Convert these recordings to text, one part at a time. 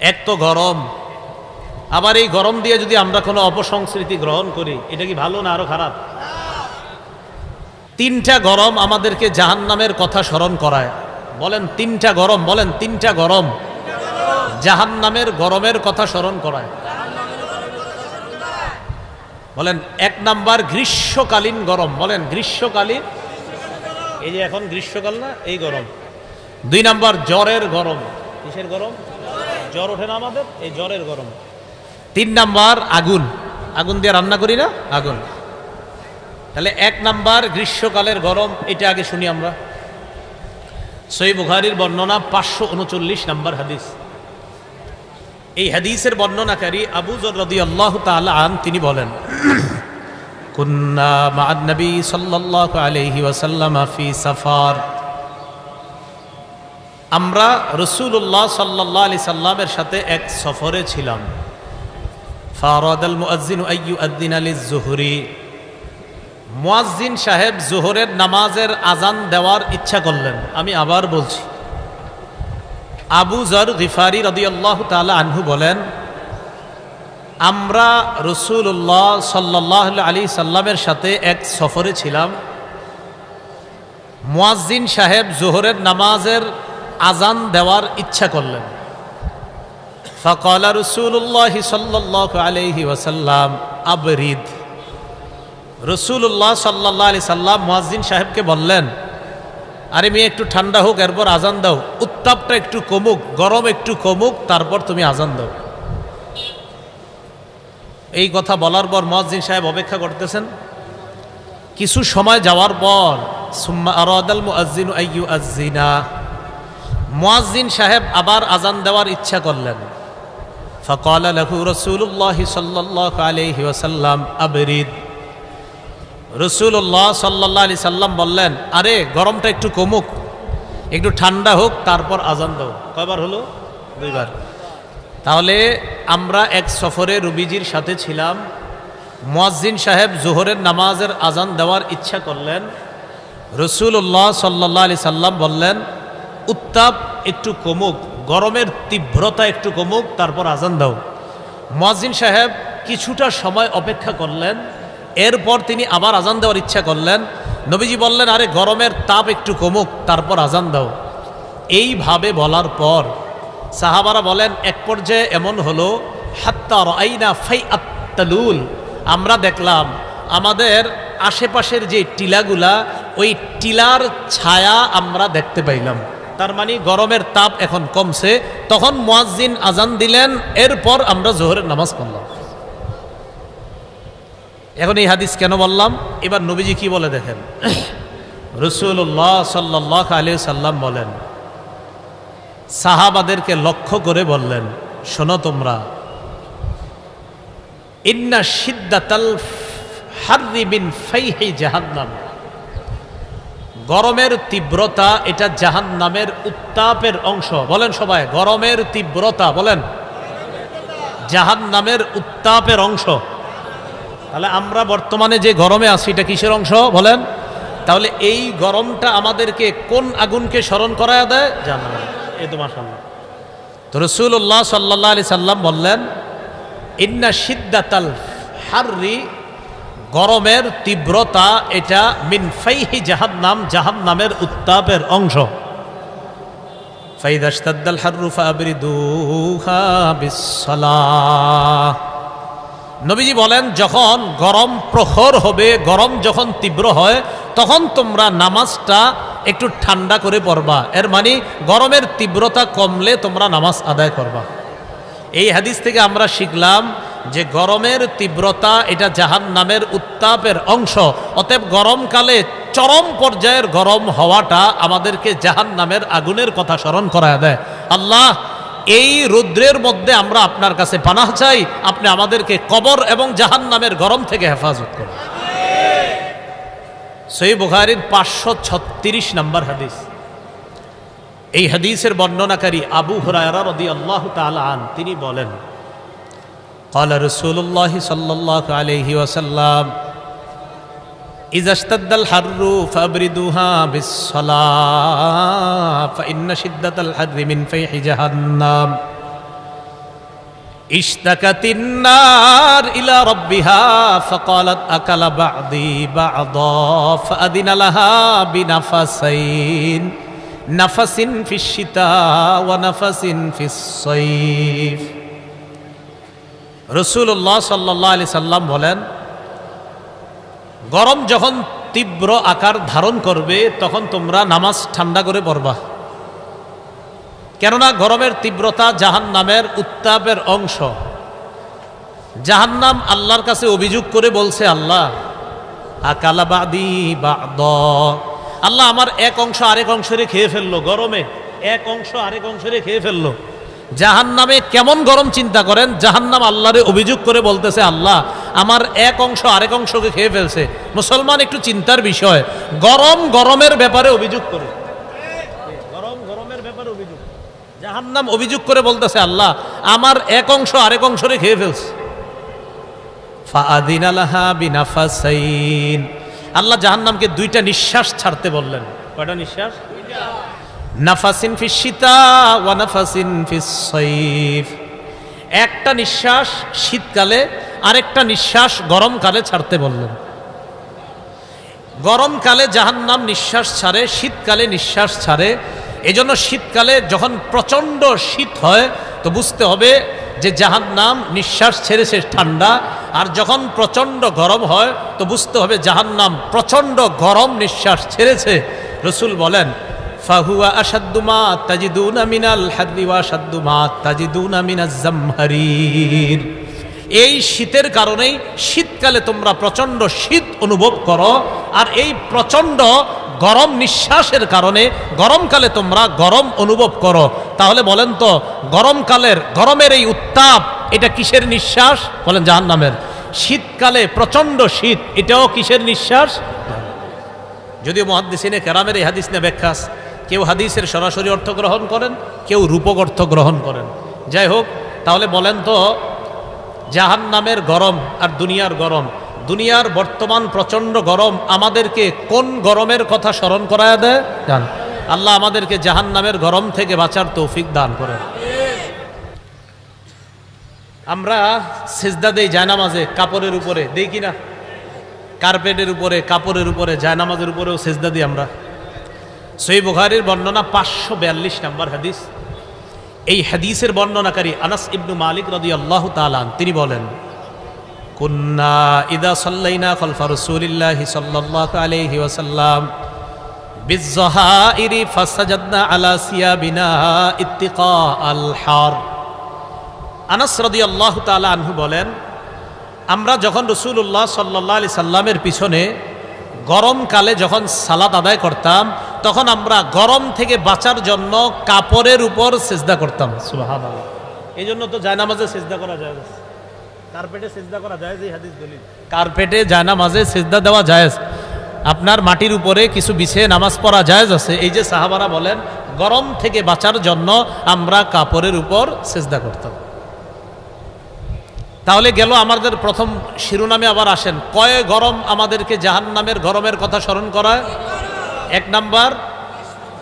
এক তো গরম। আবার এই গরম দিয়ে যদি আমরা কোনো অপসংস্কৃতি গ্রহণ করি, এটা কি ভালো না আরও খারাপ? তিনটা গরম আমাদেরকে জাহান্নামের কথা স্মরণ করায়। বলেন তিনটা গরম, বলেন তিনটা গরম। জাহান্নামের গরমের কথা স্মরণ করায়। বলেন এক নাম্বার গ্রীষ্মকালীন গরম, বলেন গ্রীষ্মকালীন। এই যে এখন গ্রীষ্মকাল না, এই গরম। দুই নাম্বার জ্বরের গরম, কিসের গরম? জ্বর ওঠে না আমাদের, এই জ্বরের গরম। তিন নাম্বার, আগুন। আগুন দিয়ে রান্না করি না? আগুন। তাহলে এক নাম্বার, গ্রীষ্মকালের গরম, এটা আগে শুনি আমরা। সই বুখারির বর্ণনা পাঁচশো উনচল্লিশ নাম্বার হাদিস। এই হাদিসের বর্ণনাকারী আবু জরদি আল্লাহ আন, তিনি বলেন, কুন্না মা'আন নবী সাল্লাল্লাহু আলাইহি ওয়াসাল্লাম ফি সাফার। আমরা রসুল্লাহ সাল্লাহ আলি সাল্লামের সাথে এক সফরে ছিলাম। ফারাদ আল মুআজ্জিন আইয়ু আদ্দিন আলী জুহরি মুয়াজ্জিন সাহেব জোহরের নামাজের আজান দেওয়ার ইচ্ছা করলেন। আমি আবার বলছি, আবু জর গিফারি রদিয়াল্লাহ তালা আনহু বলেন, আমরা রসুল্লাহ সাল্লাহ আলী সাল্লামের সাথে এক সফরে ছিলাম। মুয়াজ্জিন সাহেব জোহরের নামাজের আজান দেওয়ার ইচ্ছা করলেন। ফকাল রসুল্লাহ সাল্লাহ আলহি ওয়াসাল্লাম, আবরিদ। রসুল্লাহ সাল্লাহ আলি সাল্লাম মুয়াজ্জিন সাহেবকে বললেন, আরে মেয়ে, একটু ঠান্ডা হোক, এরপর আজান দাও। উত্তাপটা একটু কমুক, গরম একটু কমুক, তারপর তুমি আজান দাও। এই কথা বলার পর মহাজিন সাহেব অপেক্ষা করতেছেন। কিছু সময় যাওয়ার পর, সুম্মা আরাদাল মুআজ্জিন আইয়ু আজ্জিনা। মোয়াজ্জিন সাহেব আবার আজান দেওয়ার ইচ্ছা করলেন। ফকাল আলহু রসুল্লাহ সাল্লাহ আলহি ওসাল্লাম আবরিদ। রসুল্লাহ সাল্লাহ আলি সাল্লাম বললেন, আরে, গরমটা একটু কমুক, একটু ঠান্ডা হোক, তারপর আজান দাও। কয়বার হলো? দুইবার। তাহলে আমরা এক সফরে রুবিজির সাথে ছিলাম। মোয়াজ্জিন সাহেব জোহরের নামাজের আজান দেওয়ার ইচ্ছা করলেন। রসুল্লাহ সাল্লাহ আলি সাল্লাম বললেন উত্তাপ একটু কমুক, গরমের তীব্রতা একটু কমুক, তারপর আজান দাও। মুয়াজ্জিন সাহেব কিছুটা সময় অপেক্ষা করলেন, এরপর তিনি আবার আজান দেওয়ার ইচ্ছা করলেন। নবীজি বললেন, আরে, গরমের তাপ একটু কমুক, তারপর আজান দাও। এইভাবে বলার পর সাহাবারা বলেন, এক পর্যায়ে এমন হলো হাত্তার আইনা ফাই আত্তালুল আমরা দেখলাম, আমাদের আশেপাশের যে টিলাগুলা, ওই টিলার ছায়া আমরা দেখতে পাইলাম। তার মানে গরমের তাপ এখন কমছে। তখন মুয়াজ্জিন আজান দিলেন, এরপর আমরা জোহরের নামাজ পড়লাম। এখন এই হাদিস কেন বললাম? এবার নবীজি কি বলে দেখেন? রসুল্লাহ সাল্লাহ আলী সাল্লাম বলেন, সাহাবাদেরকে লক্ষ্য করে বললেন, শোনো তোমরা, ইন্না সিদ্দাতাল হারিবিন ফাইহি জাহান্নাম। গরমের তীব্রতা এটা জাহান্নামের উত্তাপের অংশ। বলেন সবাই, গরমের তীব্রতা, বলেন। জাহান্নামের উত্তাপের অংশ। তাহলে আমরা বর্তমানে যে গরমে আছি, এটা কিসের অংশ? বলেন। তাহলে এই গরমটা আমাদেরকে কোন আগুনকে স্মরণ করায় দেয়? জানা এ তো মাসাল্লাহ তো রসুল্লাহ সাল্লাহ আলি সাল্লাম বললেন, ইন্না সিদ্দাতাল হার্রি গরমের তীব্রতা এটা মিনফাইহি জাহান্নাম, জাহান্নামের উত্তাপের অংশ। ফাইদাস্তাদ্দাল হাররুফা আবরিদুহা বিসসালাহ। নবীজি বলেন, যখন গরম প্রখর হবে, গরম যখন তীব্র হয়, তখন তোমরা নামাজটা একটু ঠান্ডা করে পড়বা। এর মানে গরমের তীব্রতা কমলে তোমরা নামাজ আদায় করবা। এই হাদিস থেকে আমরা শিখলাম যে গরমের তীব্রতা এটা জাহান নামের উত্তাপের অংশ। অতএব গরমকালে চরম পর্যায়ের গরম হওয়াটা আমাদেরকে জাহান নামের আগুনের কথা স্মরণ করা দেয়। আল্লাহ, এই রুদ্রের মধ্যে আমরা আপনার কাছে পানাহ চাই, আপনি আমাদেরকে কবর এবং জাহান নামের গরম থেকে হেফাজত করুন। সই বুখারির পাঁচশো ছত্রিশ নম্বর হাদিস। এই হাদিসের বর্ণনাকারী আবু হুরায়রা রদি আল্লাহ আন, তিনি বলেন قال رسول الله صلى الله عليه وسلم إذا اشتد الحر فأبردوها بالصلاة فإن شدة الحر من فيح جهنم اشتكت النار إلى ربها فقالت أكل بعضي بعضا فأذن لها بنفسين نفس في الشتاء ونفس في الصيف রসুল্লাহ সাল্লাহ আলি সাল্লাম বলেন, গরম যখন তীব্র আকার ধারণ করবে, তখন তোমরা নামাজ ঠান্ডা করে পড়বা। কেননা গরমের তীব্রতা জাহান নামের উত্তাপের অংশ। জাহান্নাম আল্লাহর কাছে অভিযোগ করে বলছে, আল্লাহ আকালাবাদি বাদ। আল্লাহ আমার এক অংশ আরেক অংশরে খেয়ে ফেলল গরমে, এক অংশ আরেক অংশরে খেয়ে ফেলল। জাহান নামে কেমন গরম চিন্তা করেন? জাহান্নাম আল্লাহরে অভিযোগ করে বলতেছে, আল্লাহ, আমার এক অংশ আরেক অংশকে খেয়ে ফেলছে। মুসলমান একটু চিন্তার বিষয়। গরম গরমের ব্যাপারে অভিযোগ করে। গরম গরমের ব্যাপারে অভিযোগ। জাহান্নাম অভিযোগ করে বলতেছে, আল্লাহ, আমার এক অংশ আরেক অংশরে খেয়ে ফেলছে। ফাআদিন আলাহা বিনাফাসাইন। আল্লাহ জাহান্নামকে দুইটা নিঃশ্বাস ছাড়তে বললেন। কয়টা নিঃশ্বাস? নাফাসিন ফিস শীতা ওয়া নাফাসিন ফিস সাইফ একটা নিঃশ্বাস শীতকালে, আরেকটা নিঃশ্বাস গরমকালে ছাড়তে বললেন। গরমকালে জাহান্নাম নিঃশ্বাস ছাড়ে, শীতকালে নিঃশ্বাস ছাড়ে। এজন্য শীতকালে যখন প্রচণ্ড শীত হয়, তো বুঝতে হবে যে জাহান্নাম নিঃশ্বাস ছেড়েছে ঠান্ডা, আর যখন প্রচণ্ড গরম হয়, তো বুঝতে হবে জাহান্নাম প্রচণ্ড গরম নিঃশ্বাস ছেড়েছে। রসুল বলেন ফাহুয়া আসাদ্দুমা মিনাল মিনাজ জামহারির। এই শীতের কারণেই শীতকালে তোমরা প্রচণ্ড শীত অনুভব করো, আর এই প্রচণ্ড গরম নিঃশ্বাসের কারণে গরমকালে তোমরা গরম অনুভব করো। তাহলে বলেন তো, গরমকালের, গরমের এই উত্তাপ, এটা কিসের নিঃশ্বাস? বলেন জাহান নামের শীতকালে প্রচণ্ড শীত, এটাও কিসের নিঃশ্বাস? যদিও মহাদিসিনে কেরামের এই হাদিস নিয়ে ব্যাখ্যাস কেউ হাদিসের সরাসরি অর্থ গ্রহণ করেন, কেউ রূপক অর্থ গ্রহণ করেন। যাই হোক, তাহলে বলেন তো জাহান নামের গরম আর দুনিয়ার গরম, দুনিয়ার বর্তমান প্রচণ্ড গরম আমাদেরকে কোন গরমের কথা স্মরণ করায় দেয়? জান। আল্লাহ আমাদেরকে জাহান নামের গরম থেকে বাঁচার তৌফিক দান করেন। আমরা সেজদা দেই জায়নামাজে, কাপড়ের উপরে, দেই কিনা কার্পেটের উপরে, কাপড়ের উপরে, জায়নামাজের উপরেও সেজদা দিই আমরা। সই বুখারির বর্ণনা পাঁচশো বিয়াল্লিশ নাম্বার হাদিস। এই হাদিসের বর্ণনাকারী আনাস ইবনু মালিক রদি আল্লাহ তালান তিনি বলেন, কুন্না ইদা সাল্লাইনা খলফা রসুলিল্লাহি সাল্লাল্লাহু আলাইহি ওয়াসাল্লাম, বিজ্জাহাইরি ফাসাজাদনা আলা সিয়াবিনা ইত্তিকা আল হার। আনাস রাদিয়াল্লাহু তাআলা আনহু বলেন, আমরা যখন রসুল্লাহ সাল্লাহ আলি সাল্লামের পিছনে গরমকালে যখন সালাদ আদায় করতাম তখন আমরা গরম থেকে বাঁচার জন্য কাপড়ের উপর সেজদা করতাম। এই জন্য তো জায়নামাজে সেজদা করা যায় কার্পেটে সেজদা করা যায় যে হাদিস দলিল। কার্পেটে জায়নামাজে সেজদা দেওয়া যায় আপনার মাটির উপরে কিছু বিছিয়ে নামাজ পড়া যায় আছে। এই যে সাহাবারা বলেন গরম থেকে বাঁচার জন্য আমরা কাপড়ের উপর সেজদা করতাম। তাহলে গেল আমাদের প্রথম শিরোনামে আবার আসেন। কয়ে গরম আমাদেরকে জাহান নামের গরমের কথা স্মরণ করায়? এক নাম্বার,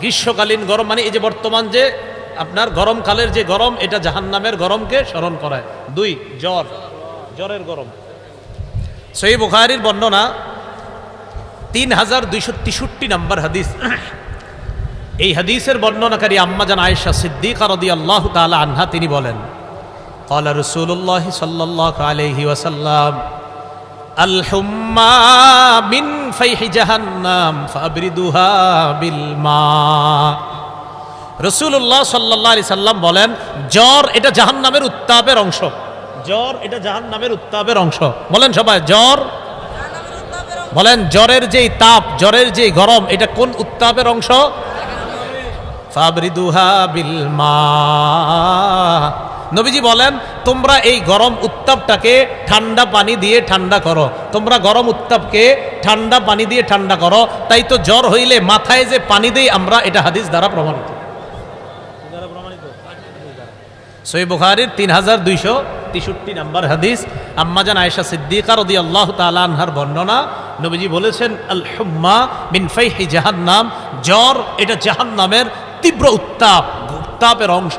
গ্রীষ্মকালীন গরম মানে এই যে বর্তমান যে আপনার গরমকালের যে গরম, এটা জাহান্নামের গরমকে স্মরণ করায়। দুই, জ্বর, জ্বরের গরম। সই বুখারির বর্ণনা তিন হাজার দুইশো তেষট্টি নম্বর হাদিস। এই হাদিসের বর্ণনাকারী আম্মাজান আয়েশা সিদ্দিক আরদি আল্লাহ তালা আনহা, তিনি বলেন কলা রসুল্লাহ সাল্লাহ আলহি ওয়াসাল্লাম الحمى من فيح جهنم فابردوها بالماء রসুল্লাহ সাল্লাহ আলি সাল্লাম বলেন জ্বর এটা জাহান নামের উত্তাপের অংশ জ্বর এটা জাহান নামের উত্তাপের অংশ বলেন সবাই জ্বর বলেন জ্বরের যেই তাপ জ্বরের যেই গরম এটা কোন উত্তাপের অংশ ফাবরিদুহা বিল মা নবীজি বলেন, তোমরা এই গরম উত্তাপটাকে ঠান্ডা পানি দিয়ে ঠান্ডা করো। তোমরা গরম উত্তাপকে ঠান্ডা পানি দিয়ে ঠান্ডা করো। তাই তো জ্বর হইলে মাথায় যে পানি দেই আমরা, এটা হাদিস দ্বারা প্রমাণিত। সই বুখারির তিন হাজার দুইশো তেষট্টি নাম্বার হাদিস। আম্মাজান আয়েশা সিদ্দিকার রদি আল্লাহ তালানহার বর্ণনা। নবীজি বলেছেন আল হুম্মা মিন ফাইহি জাহান্নাম। জ্বর, এটা জাহান্নামের তীব্র উত্তাপ, উত্তাপের অংশ।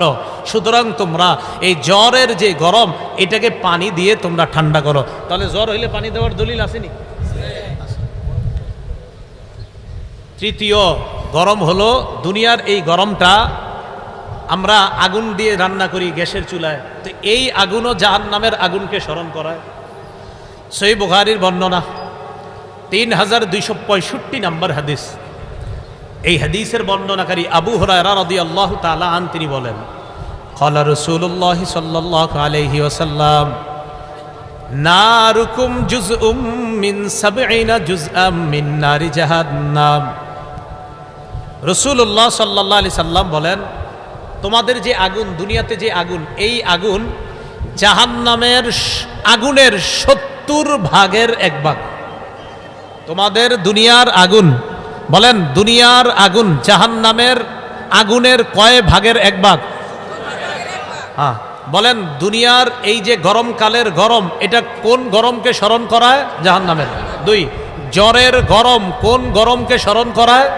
সুতরাং তোমরা এই জ্বরের যে গরম, এটাকে পানি দিয়ে তোমরা ঠান্ডা করো। তাহলে জ্বর হইলে পানি দেওয়ার দলিল আসেনি তৃতীয়, গরম হলো দুনিয়ার এই গরমটা আমরা আগুন দিয়ে রান্না করি গ্যাসের চুলায়। তো এই আগুনও জাহান নামের আগুনকে স্মরণ করায়। সই বুখারির বর্ণনা, তিন হাজার দুইশো পঁয়ষট্টি নম্বর হাদিস। এই হাদিসের বর্ণনাকারী আবু হরায়রা রদি আল্লাহ তালা আন তিনি বলেন قال رسول الله صلى الله عليه وسلم নারুকুম জুজউম মিন সাবঈনা জুজআম মিন নারি জাহান্নাম রসুল্লাহ সাল্লাহ আলি সাল্লাম বলেন তোমাদের যে আগুন দুনিয়াতে যে আগুন এই আগুন জাহান্নামের স- আগুনের সত্তর ভাগের এক ভাগ তোমাদের দুনিয়ার আগুন বলেন দুনিয়ার আগুন জাহান্নামের আগুনের কয় ভাগের এক ভাগ হ্যাঁ। বলেন, দুনিয়ার এই যে গরমকালের গরম, এটা কোন গরমকে স্মরণ করায়? জাহান্নামের। দুই, জ্বরের গরম কোন গরমকে স্মরণ করায়?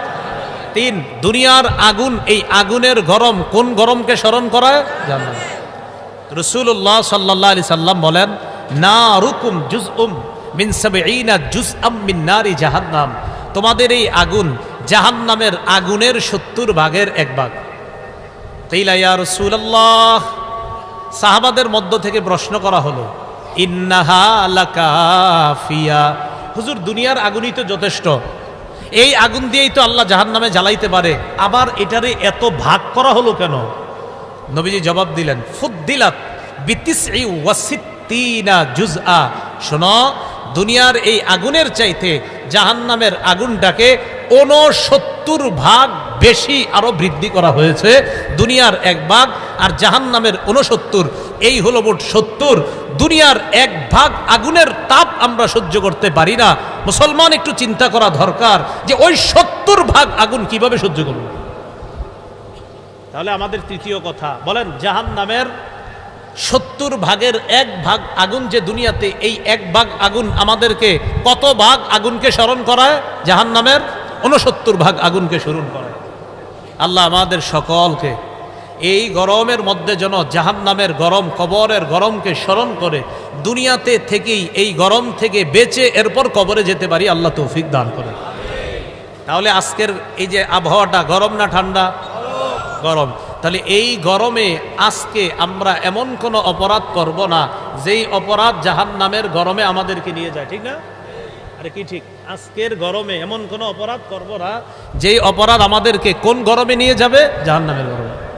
তিন, দুনিয়ার আগুন, এই আগুনের গরম কোন গরমকে স্মরণ করায়? জাহান্নাম। রসুল্লাহ সাল্লাহ আলি সাল্লাম বলেন না রুকুম জুজ উম মিন সাবঈনা জুজ আম মিন নারি জাহান্নাম। তোমাদের এই আগুন জাহান্নামের আগুনের সত্তর ভাগের এক ভাগ। কিলা ইয়া রাসূলুল্লাহ সাহাবাদের মধ্য থেকে প্রশ্ন করা হলো ইন্নাহালাকাফিয়া হুজুর, দুনিয়ার আগুনই তো যথেষ্ট। এই আগুন দিয়েই তো আল্লাহ জাহান্নামে জ্বালাইতে পারে। আবার এটারে এত ভাগ করা হলো কেন? নবীজি জবাব দিলেন, ফুদ্দিলাত বিতিসই ওয়াসিত্তিনা জুজআ। শোনো, দুনিয়ার এই আগুনের চাইতে জাহান্নামের আগুনটাকে ঊনসত্তর ভাগ বেশি আরও বৃদ্ধি করা হয়েছে। দুনিয়ার এক ভাগ আর জাহান্নামের ঊনসত্তর, এই হলো মোট সত্তর। দুনিয়ার এক ভাগ আগুনের তাপ আমরা সহ্য করতে পারি না। মুসলমান একটু চিন্তা করা দরকার যে ওই সত্তর ভাগ আগুন কীভাবে সহ্য করব? তাহলে আমাদের তৃতীয় কথা, বলেন জাহান নামের সত্তর ভাগের এক ভাগ আগুন যে দুনিয়াতে, এই এক ভাগ আগুন আমাদেরকে কত ভাগ আগুনকে স্মরণ করায়? জাহান নামের উনসত্তর ভাগ আগুনকে স্মরণ করায়। আল্লাহ আমাদের সকলকে এই গরমের মধ্যে যেন জাহান নামের গরম, কবরের গরমকে স্মরণ করে দুনিয়াতে থেকেই এই গরম থেকে বেঁচে এরপর কবরে যেতে পারি, আল্লাহ তৌফিক দান করে। তাহলে আজকের এই যে আবহাওয়াটা, গরম না ঠান্ডা? গরম। তাহলে এই গরমে আজকে আমরা এমন কোনো অপরাধ করব না, যেই অপরাধ জাহান নামের গরমে আমাদেরকে নিয়ে যায়, ঠিক না? আরে কি ঠিক? আজকের গরমে এমন কোনো অপরাধ করব না, যেই অপরাধ আমাদেরকে কোন গরমে নিয়ে যাবে? জাহান নামের গরমে।